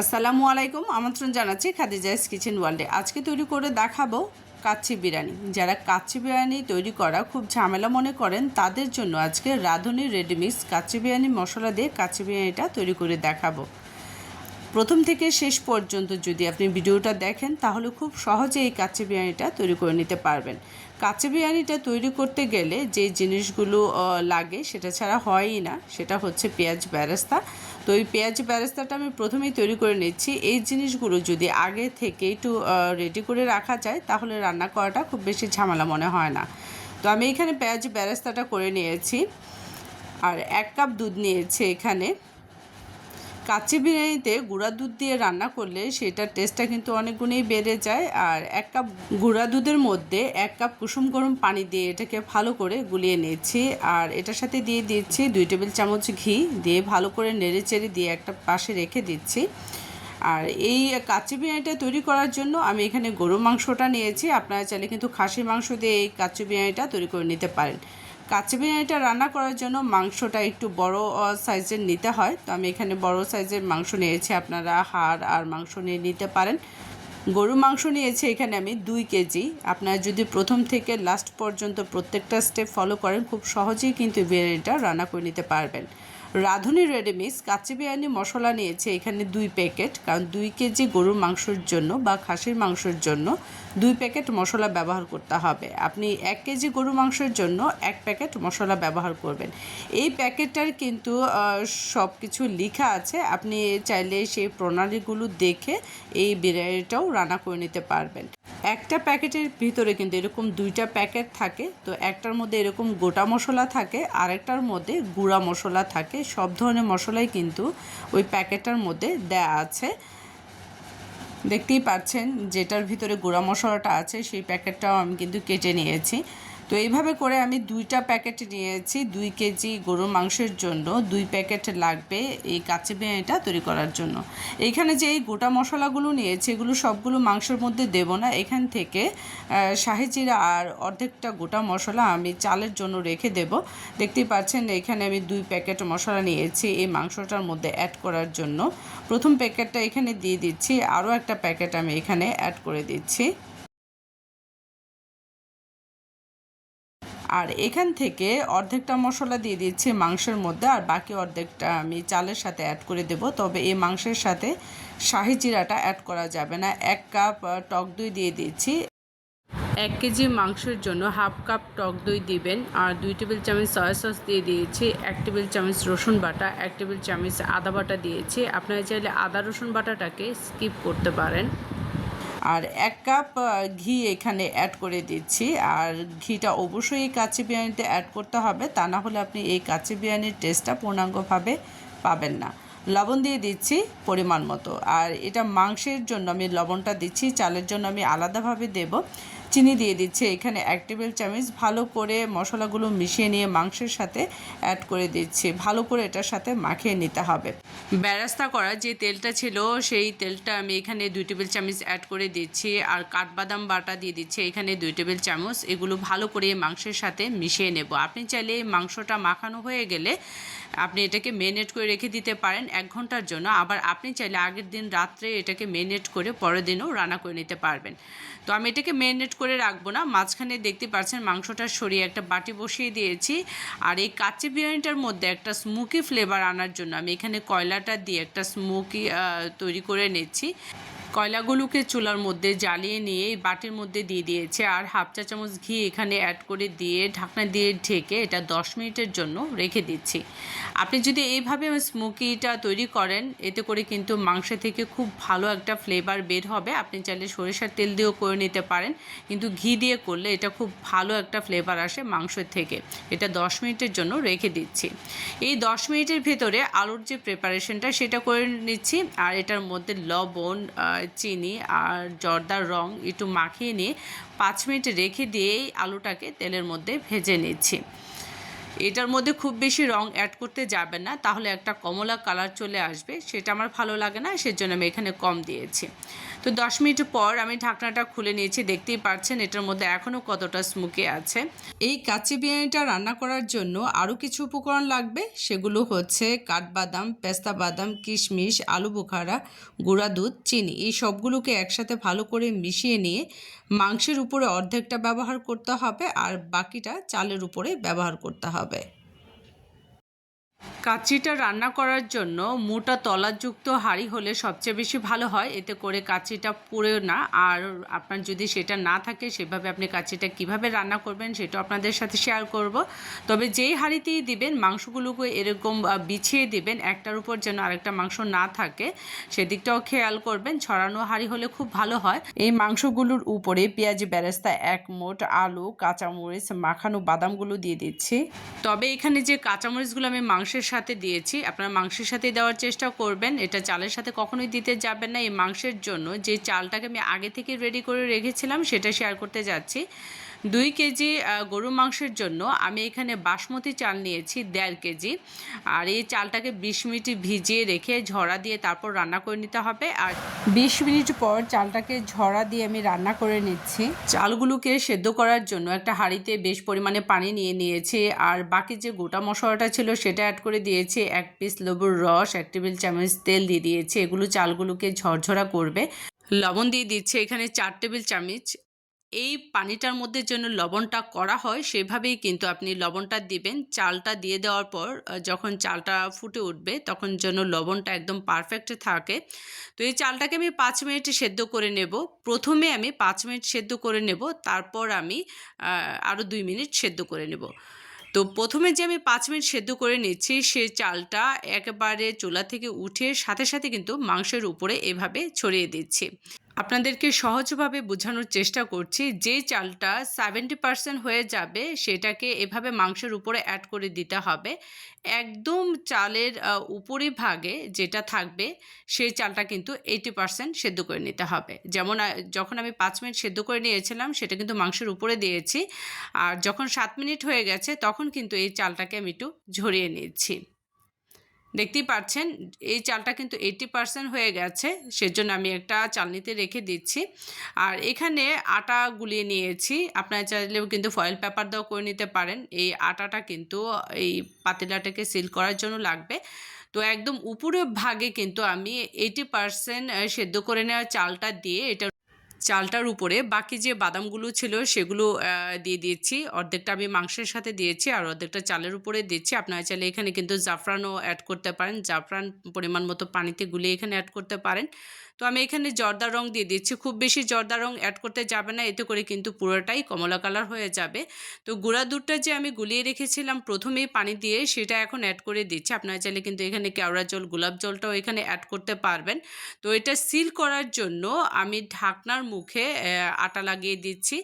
আসসালামু আলাইকুম, আমন্ত্রণ জানাচ্ছি খাদিজাইস কিচেন ওয়ার্ল্ডে। আজকে তৈরি করে দেখাবো কাচ্চি বিরিয়ানি। যারা কাচ্চি বিরিয়ানি তৈরি করা খুব ঝামেলা মনে করেন, তাদের জন্য আজকে রাঁধুনি রেডিমিক্স কাচ্চি বিরিয়ানি মশলা দিয়ে কাচ্চি বিরিয়ানিটা তৈরি করে দেখাবো। প্রথম থেকে শেষ পর্যন্ত যদি আপনি ভিডিওটা দেখেন, তাহলে খুব সহজে এই কাচ্চি বিরিয়ানিটা তৈরি করে নিতে পারবেন। কাচ্চি বিরিয়ানিটা তৈরি করতে গেলে যে জিনিসগুলো লাগে, সেটা ছাড়া হয়ই না। সেটা হচ্ছে পেঁয়াজ বেরেস্তা তো এই পেঁয়াজ ব্যারেস্তাটা আমি প্রথমেই তৈরি করে নিচ্ছি। এই জিনিসগুলো যদি আগে থেকে একটু রেডি করে রাখা যায়, তাহলে রান্না করাটা খুব বেশি ঝামেলা মনে হয় না। তো আমি এখানে পেঁয়াজ ব্যারেস্তাটা করে নিয়েছি। আর এক কাপ দুধ নিয়েছি এখানে। কাচ্চি বিরিয়ানিতে গুঁড়া দুধ দিয়ে রান্না করলে সেটার টেস্টটা কিন্তু অনেক গুণেই বেড়ে যায়। আর এক কাপ গুঁড়া দুধের মধ্যে এক কাপ কুসুম গরম পানি দিয়ে এটাকে ভালো করে গুলিয়ে নিচ্ছি। আর এটার সাথে দিয়ে দিচ্ছি দুই টেবিল চামচ ঘি দিয়ে ভালো করে নেড়ে চেড়ে দিয়ে একটা পাশে রেখে দিচ্ছি। আর এই কাচ্চি বিরিয়ানিটা তৈরি করার জন্য আমি এখানে গরু মাংসটা নিয়েছি। আপনারা চাইলে কিন্তু খাসি মাংস দিয়ে এই কাচ্চি বিরিয়ানিটা তৈরি করে নিতে পারেন। কাচ্চি বিরিয়ানিটা রান্না করার জন্য মাংসটা একটু বড় সাইজের নিতে হয়। তো আমি এখানে বড় সাইজের মাংস নিয়েছি, আপনারা হাড় আর মাংস নিয়ে নিতে পারেন। গরু মাংস নিয়েছি এখানে আমি দুই কেজি। আপনারা যদি প্রথম থেকে লাস্ট পর্যন্ত প্রত্যেকটা স্টেপ ফলো করেন, খুব সহজেই কিন্তু বিরিয়ানিটা রান্না করে নিতে পারবেন। রাঁধুনি রেডিমিক্স কাচ্চি বিরিয়ানি মশলা নিয়েছে। এখানে দুই প্যাকেট কারণ দুই কেজি গরুর মাংসের জন্য বা খাসির মাংসের জন্য দুই প্যাকেট মশলা ব্যবহার করতে হবে। আপনি এক কেজি গরু মাংসের জন্য এক প্যাকেট মশলা ব্যবহার করবেন। এই প্যাকেটটার কিন্তু সব কিছু লেখা আছে। আপনি চাইলে সেই প্রণালীগুলো দেখে এই বিরিয়ানিটাও রান্না করে নিতে পারবেন। একটা প্যাকেটের ভিতরে কিন্তু এরকম দুইটা প্যাকেট থাকে, তো একটার মধ্যে এরকম গোটা মশলা থাকে আর একটার মধ্যে গুঁড়া মশলা থাকে, সব ধরনের মশলাই কিন্তু ওই প্যাকেটটার মধ্যে দেয়া আছে। দেখতেই পাচ্ছেন, যেটার ভিতরে গুঁড়া মশলাটা আছে, সেই প্যাকেটটাও আমি কিন্তু কেটে নিয়েছি। তো এইভাবে করে আমি দুইটা প্যাকেট নিয়েছি দুই কেজি গরুর মাংসের জন্য। দুই প্যাকেট লাগবে এই কাচ্চি বিরিয়ানিটা তৈরি করার জন্য। এখানে যে এই গোটা মশলাগুলো নিয়েছি এগুলো সবগুলো মাংসের মধ্যে দেব না। এখান থেকে আহ, শাহি জিরা আর অর্ধেকটা গোটা মশলা আমি চালের জন্য রেখে দেব। দেখতেই পাচ্ছেন এখানে আমি দুই প্যাকেট মশলা নিয়েছি এই মাংসটার মধ্যে অ্যাড করার জন্য। প্রথম প্যাকেটটা এখানে দিয়ে দিচ্ছি আরও একটা প্যাকেট আমি এখানে অ্যাড করে দিচ্ছি। আর এখান থেকে অর্ধেকটা মশলা দিয়ে দিচ্ছি মাংসের মধ্যে, আর বাকি অর্ধেকটা আমি চালের সাথে অ্যাড করে দেব। তবে এই মাংসের সাথে শাহি জিরাটা অ্যাড করা যাবে না। এক কাপ টক দই দিয়ে দিচ্ছি। এক কেজি মাংসের জন্য হাফ কাপ টক দই দিবেন, আর দুই টেবিল চামচ সয়া সস দিয়ে দিয়েছি, এক টেবিল চামচ রসুন বাটা, এক টেবিল চামচ আদা বাটা দিয়েছি। আপনারা চাইলে আদা রসুন বাটাটাকে স্কিপ করতে পারেন। আর এক কাপ ঘি এখানে অ্যাড করে দিচ্ছি। আর ঘিটা অবশ্যই এই কাঁচি বিরিয়ানিতে অ্যাড করতে হবে, তা না হলে আপনি এই কাঁচি বিরিয়ানির টেস্টটা পূর্ণাঙ্গভাবে পাবেন না। লবণ দিয়ে দিচ্ছি পরিমাণ মতো। আর এটা মাংসের জন্য আমি লবণটা দিচ্ছি, চালের জন্য আমি আলাদাভাবে দেব। চিনি দিয়ে দিচ্ছি। এখানে এক টেবিল চামচ ভালো করে মশলাগুলো মিশিয়ে নিয়ে মাংসের সাথে অ্যাড করে দিচ্ছি। ভালো করে এটার সাথে মাখিয়ে নিতে হবে। ব্যারাস্তা করা যে তেলটা ছিল, সেই তেলটা আমি এখানে দুই টেবিল চামচ অ্যাড করে দিচ্ছি। আর কাঠবাদাম বাটা দিয়ে দিচ্ছি এখানে দুই টেবিল চামচ। এগুলো ভালো করে মাংসের সাথে মিশিয়ে নেব। আপনি চাইলে মাংসটা মাখানো হয়ে গেলে আপনি এটাকে মেরিনেট করে রেখে দিতে পারেন এক ঘণ্টার জন্য। আবার আপনি চাইলে আগের দিন রাত্রে এটাকে মেরিনেট করে পরের দিনও রান্না করে নিতে পারবেন। তো আমি এটাকে মেরিনেট করে রাখব না। মাঝখানে দেখতে পাচ্ছেন মাংসটা সরিয়ে একটা বাটি বসিয়ে দিয়েছি। আর এই কাচ্চি বিরিয়ানিটার মধ্যে একটা স্মোকি ফ্লেভার আনার জন্য আমি এখানে কয়লাটা দিয়ে একটা স্মোকি তৈরি করে নিচ্ছি। কয়লাগুলোকে চুলার মধ্যে জ্বালিয়ে নিয়ে বাটির মধ্যে দিয়ে দিয়েছে আর হাফ চা চামচ ঘি এখানে অ্যাড করে দিয়ে ঢাকনা দিয়ে ঢেকে এটা দশ মিনিটের জন্য রেখে দিচ্ছি। আপনি যদি এইভাবে স্মোকিটা তৈরি করেন, এতে করে কিন্তু মাংস থেকে খুব ভালো একটা ফ্লেভার বের হবে। আপনি চাইলে সরিষার তেল দিয়েও করে নিতে পারেন, কিন্তু ঘি দিয়ে করলে এটা খুব ভালো একটা ফ্লেভার আসে মাংসের থেকে। এটা দশ মিনিটের জন্য রেখে দিচ্ছি। এই দশ মিনিটের ভেতরে আলুর যে প্রিপারেশনটা সেটা করে নিচ্ছি আর এটার মধ্যে লবণ চিনি আর জর্দার রং একটু মাখিয়ে নিয়ে পাঁচ মিনিট রেখে দিয়েই আলুটাকে তেলের মধ্যে ভেজে নিচ্ছি। এটার মধ্যে খুব বেশি রং অ্যাড করতে যাবেন না। তাহলে একটা কমলা কালার চলে আসবে। সেটা আমার ভালো লাগে না, সেজন্য আমি এখানে কম দিয়েছি। তো দশ মিনিট পর আমি ঢাকনাটা খুলে নিয়েছি, দেখতেই পাচ্ছেন এটার মধ্যে এখনও কতটা স্মুকি আছে। এই কাচ্চি বিরিয়ানিটা রান্না করার জন্য আরও কিছু উপকরণ লাগবে, সেগুলো হচ্ছে কাঠবাদাম, পেস্তা বাদাম, কিশমিশ, আলু বোখারা, গুঁড়া দুধ, চিনি, এই সবগুলোকে একসাথে ভালো করে মিশিয়ে নিয়ে মাংসের উপরে অর্ধেকটা ব্যবহার করতে হবে আর বাকিটা চালের উপরে ব্যবহার করতে হবে। কাচ্চিটা রান্না করার জন্য মোটা তলাযুক্ত হাঁড়ি হলে সবচেয়ে বেশি ভালো হয়। এতে করে কাচ্চিটা পুড়ে না। আর আপনার যদি সেটা না থাকে, সেভাবে আপনি কাচ্চিটা কীভাবে রান্না করবেন সেটা আপনাদের সাথে শেয়ার করব। তবে যেই হাঁড়িতেই দিবেন, মাংসগুলোকে এরকম বিছিয়ে দিবেন, একটার উপর যেন আরেকটা মাংস না থাকে, সেদিকটাও খেয়াল করবেন। ছড়ানো হাঁড়ি হলে খুব ভালো হয়। এই মাংসগুলোর উপরে পেঁয়াজি ব্যারেস্তা এক মোট আলু, কাঁচামরিচ, মাখানো বাদামগুলো দিয়ে দিচ্ছি। তবে এখানে যে কাঁচামরিচগুলো আমি মাংসের সাথে দিয়েছি। আপনারা মাংসের সাথে দেওয়ার চেষ্টা করবেন। এটা চালের সাথে কখনোই দিতে যাবেন না। এই মাংসের জন্য যে চালটাকে আমি আগে থেকে রেডি করে রেখেছিলাম, সেটা শেয়ার করতে যাচ্ছি। দুই কেজি গরু মাংসের জন্য আমি এখানে বাসমতি চাল নিয়েছি, দেড় কেজি। আর এই চালটাকে বিশ মিনিট ভিজিয়ে রেখে ঝরা দিয়ে তারপর রান্না করে নিতে হবে। আর বিশ মিনিট পর চালটাকে ঝরা দিয়ে আমি রান্না করে নিচ্ছি। চালগুলোকে সেদ্ধ করার জন্য একটা হাঁড়িতে বেশ পরিমাণে পানি নিয়ে নিয়েছি। আর বাকি যে গোটা মশলাটা ছিল সেটা অ্যাড করে দিয়েছি। এক পিস লেবুর রস, এক টেবিল চামচ তেল দিয়ে দিয়েছি। এগুলো চালগুলোকে ঝরঝরা করবে। লবণ দিয়ে দিচ্ছে এখানে চার টেবিল চামচ এই পানিটার মধ্যে যেন লবণটা করা হয়, সেভাবেই কিন্তু আপনি লবণটা দিবেন। চালটা দিয়ে দেওয়ার পর যখন চালটা ফুটে উঠবে, তখন যেন লবণটা একদম পারফেক্ট থাকে। তো এই চালটাকে আমি পাঁচ মিনিট সেদ্ধ করে নেব। প্রথমে আমি পাঁচ মিনিট সেদ্ধ করে নেব, তারপর আমি আরও দুই মিনিট সেদ্ধ করে নেব। তো প্রথমে যে আমি পাঁচ মিনিট সেদ্ধ করে নিচ্ছি, সে চালটা একেবারে চুলা থেকে উঠে সাথে সাথে কিন্তু মাংসের উপরে এভাবে ছড়িয়ে দিচ্ছি। আপনাদেরকে সহজভাবে বোঝানোর চেষ্টা করছি, যে চালটা সেভেন্টি পার্সেন্ট হয়ে যাবে, সেটাকে এভাবে মাংসের উপরে অ্যাড করে দিতে হবে। একদম চালের উপরি ভাগে যেটা থাকবে সেই চালটা কিন্তু এইটি পার্সেন্ট সেদ্ধ করে নিতে হবে। যেমন যখন আমি পাঁচ মিনিট সেদ্ধ করে নিয়েছিলাম, সেটা কিন্তু মাংসের উপরে দিয়েছি। আর যখন সাত মিনিট হয়ে গেছে, তখন কিন্তু এই চালটাকে আমি একটু ঝরিয়ে নিচ্ছি। দেখতেই পাচ্ছেন, এই চালটা কিন্তু এইটি পার্সেন্ট হয়ে গেছে, সেজন্য আমি একটা চালনিতে রেখে দিচ্ছি। আর এখানে আটা গুলিয়ে নিয়েছি, আপনারা চাইলেও কিন্তু ফয়েল পেপার দাও করে নিতে পারেন, এই আটাটা কিন্তু এই পাতিলাটাকে সিল করার জন্য লাগবে। তো একদম উপরের ভাগে কিন্তু আমি এইটি পার্সেন্ট সেদ্ধ করে নেওয়া চালটা দিয়ে এটা চালটার উপরে বাকি যে বাদামগুলো ছিল সেগুলো দিয়ে দিয়েছি। অর্ধেকটা আমি মাংসের সাথে দিয়েছি আর অর্ধেকটা চালের উপরে দিচ্ছি আপনারা চাইলে এখানে কিন্তু জাফরানও অ্যাড করতে পারেন। জাফরান পরিমাণ মতো পানিতে গুলিয়ে এখানে অ্যাড করতে পারেন। তো আমি এখানে জর্দা রং দিয়ে দিচ্ছি। খুব বেশি জর্দা রং অ্যাড করতে যাবে না, এতে করে কিন্তু পুরোটাই কমলা কালার হয়ে যাবে। তো গুঁড়া দুধটা যে আমি গুলিয়ে রেখেছিলাম প্রথমেই পানি দিয়ে সেটা এখন অ্যাড করে দিচ্ছি। আপনারা চাইলে কিন্তু এখানে কেওড়া জল, গোলাপ জলটাও এখানে অ্যাড করতে পারবেন। তো এটা সিল করার জন্য আমি ঢাকনার মুখে আটা লাগিয়ে দিচ্ছি।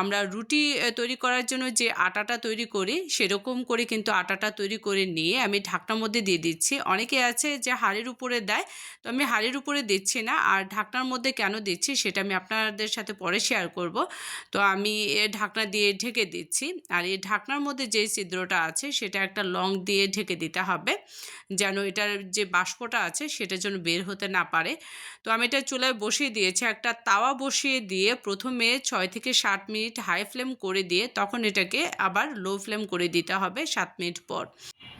আমরা রুটি তৈরি করার জন্য যে আটাটা তৈরি করি, সেরকম করে কিন্তু আটাটা তৈরি করে নিয়ে আমি ঢাকনার মধ্যে দিয়ে দিচ্ছি। অনেকে আছে যে হাড়ের উপরে দেয়, তো আমি হাড়ির উপরে দিচ্ছি না। আর ঢাকনার মধ্যে কেন দিচ্ছি সেটা আমি আপনাদের সাথে পরে শেয়ার করব। তো আমি এ ঢাকনা দিয়ে ঢেকে দিচ্ছি। আর এই ঢাকনার মধ্যে যে ছিদ্রটা আছে সেটা একটা লং দিয়ে ঢেকে দিতে হবে। যেন এটার যে বাষ্পটা আছে সেটা যেন বের হতে না পারে। তো আমি এটা চুলায় বসিয়ে দিয়েছি। একটা তাওয়া বসিয়ে দিয়ে প্রথমে ছয় থেকে সাত মিনিট হাই ফ্লেম করে দিয়ে তখন এটাকে আবার লো ফ্লেম করে দিতে হবে সাত মিনিট পর।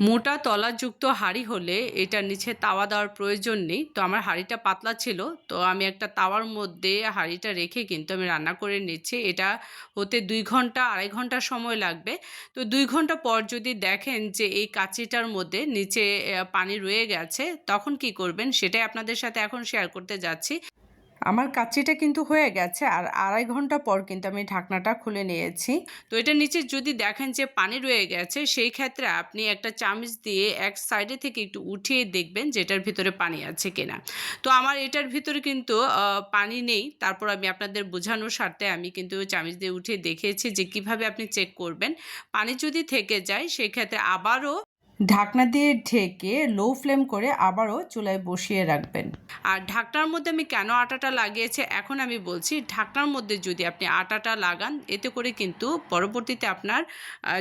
মোটা তলাযুক্ত হাঁড়ি হলে এটার নিচে তাওয়া দেওয়ার প্রয়োজন নেই। তো আমার হাঁড়িটা পাতলা ছিল, তো আমি একটা তাওয়ার মধ্যে হাঁড়িটা রেখে কিন্তু আমি রান্না করে নিচ্ছি। এটা হতে দুই ঘণ্টা, আড়াই ঘণ্টা সময় লাগবে। তো দুই ঘণ্টা পর যদি দেখেন যে এই কাচিটার মধ্যে নিচে পানি রয়ে গেছে, তখন কি করবেন? সেটাই আপনাদের সাথে এখন শেয়ার করতে যাচ্ছি। আমার কাচ্চিটা কিন্তু হয়ে গেছে আর আড়াই ঘণ্টা পর কিন্তু আমি ঢাকনাটা খুলে নিয়েছি। তো এটার নিচে যদি দেখেন যে পানি রয়ে গেছে, সেই ক্ষেত্রে আপনি একটা চামচ দিয়ে এক সাইডে থেকে একটু উঠিয়ে দেখবেন যে এটার ভিতরে পানি আছে কিনা। তো আমার এটার ভিতরে কিন্তু পানি নেই। তারপর আমি আপনাদের বোঝানোর স্বার্থে আমি কিন্তু চামচ দিয়ে উঠিয়ে দেখিয়েছি যে কীভাবে আপনি চেক করবেন। পানি যদি থেকে যায়, সেক্ষেত্রে আবারও ঢাকনা দিয়ে ঢেকে লো ফ্লেম করে আবারও চুলায় বসিয়ে রাখবেন। আর ঢাকনার মধ্যে আমি কেন আটাটা লাগিয়েছি? এখন আমি বলছি, ঢাকনার মধ্যে যদি আপনি আটাটা লাগান, এতে করে কিন্তু পরবর্তীতে আপনার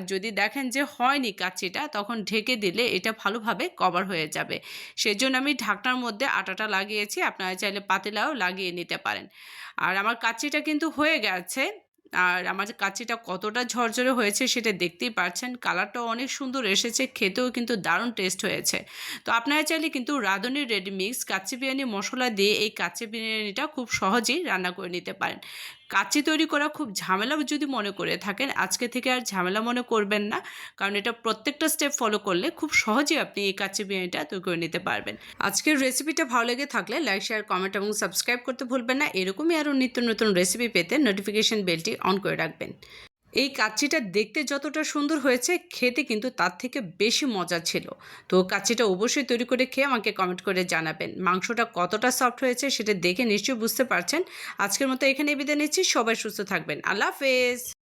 যদি দেখেন যে হয়নি কাচ্চিটা তখন ঢেকে দিলে এটা ভালোভাবে কভার হয়ে যাবে। সেজন্য আমি ঢাকনার মধ্যে আটাটা লাগিয়েছি। আপনারা চাইলে পাতিলাও লাগিয়ে নিতে পারেন। আর আমার কাচ্চিটা কিন্তু হয়ে গেছে। আর আমার কাচিটা কতটা ঝরঝরে হয়েছে সেটা দেখতেই পাচ্ছেন কালারটাও অনেক সুন্দর এসেছে, খেতেও কিন্তু দারুণ টেস্ট হয়েছে। তো আপনারা চাইলে কিন্তু রাঁধুনির রেডি মিক্স কাচ্চি বিরিয়ানি, মশলা দিয়ে এই কাচ্চি বিরিয়ানিটা খুব সহজেই রান্না করে নিতে পারেন। কাচ্চি তৈরি করা খুব ঝামেলা যদি মনে করে থাকেন, আজকে থেকে আর ঝামেলা মনে করবেন না। কারণ এটা প্রত্যেকটা স্টেপ ফলো করলে খুব সহজেই আপনি এই কাচে বিরিয়ানিটা তৈরি করে নিতে পারবেন। আজকের রেসিপিটা ভালো লেগে থাকলে লাইক শেয়ার কমেন্ট এবং সাবস্ক্রাইব করতে ভুলবেন না। এরকমই আরও নিত্য নতুন রেসিপি পেতে নোটিফিকেশন বেলটি অন করে রাখবেন। এই কাচ্চিটা দেখতে যতটা সুন্দর হয়েছে, খেতে কিন্তু তার থেকে বেশি মজা ছিল। তো কাচ্চিটা অবশ্যই তৈরি করে খেয়ে আমাকে কমেন্ট করে জানাবেন। মাংসটা কতটা সফট হয়েছে সেটা দেখে নিশ্চয়ই বুঝতে পারছেন। আজকের মতো এখানে বিদায় নিচ্ছি। সবাই সুস্থ থাকবেন। আল্লাহ হাফেজ।